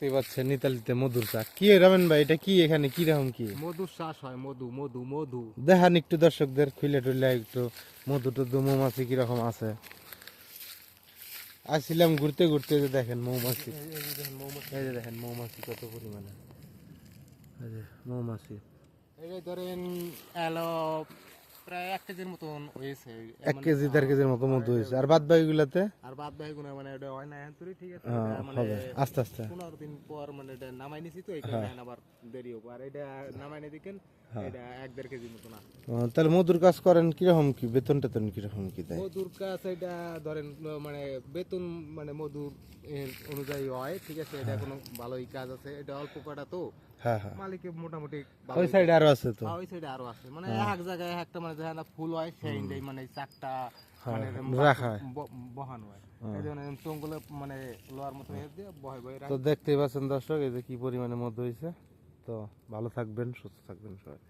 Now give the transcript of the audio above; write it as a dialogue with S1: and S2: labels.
S1: দেখতে পাচ্ছেন নিতালিতে মধুর চাষ কি রামেন ভাই এটা কি এখানে? কি রকম কি?
S2: মধুর চাষ হয় মধু মধু মধু।
S1: দেখান একটু দর্শকদের খুলে টুলে একটু মধু টধু মৌমাছি কীরকম আছে? আসছিলাম ঘুরতে ঘুরতে যে দেখেন মৌমাছি। এই যে দেখেন মৌমাছি। কত পরিমাণে। মৌমাছি।
S2: এই ধরেন এলো প্রায় এক কেজির মতন হয়েছে
S1: এক
S2: মানে-
S1: কেজি দেড় কেজির মতো মধু হয়েছে আর বাদ বাকি গুলাতে
S2: আর বাদ বাকি গুলো মানে এটা হয় না তুই ঠিক আছে।
S1: হ্যাঁ,
S2: মানে
S1: আস্তে আস্তে।
S2: পনেরো দিন পর মানে এটা নামাই নিছি তো এই আবার দেরি হবে। আর এটা নামাই নিয়ে দেখেন এটা এক দেড় কেজির মতন আছে।
S1: তাহলে মধুর কাজ করেন কীরকম কি? বেতন টেতন কীরকম কি দেয়?
S2: মধুর কাজ এটা ধরেন মানে বেতন মানে মধুর এর অনুযায়ী হয় ঠিক আছে এটা কোনো ভালোই কাজ আছে। এটা অল্প কটা তো।
S1: হ্যাঁ হ্যাঁ।
S2: মালিকে মোটামুটি
S1: ওই সাইডে আরও আছে তো।
S2: হ্যাঁ, ওই সাইডে আরও আছে। মানে এক জায়গায় একটা মানে যেখানে ফুল হয় সেই মানে মানে
S1: রাখা হয়।
S2: হয়। মানে লোয়ার মতো হয়ে বহে বহে
S1: তো দেখতেই পাচ্ছেন দর্শক এই যে কি পরিমাণে মধ্যে হয়েছে তো ভালো থাকবেন সুস্থ থাকবেন সবাই।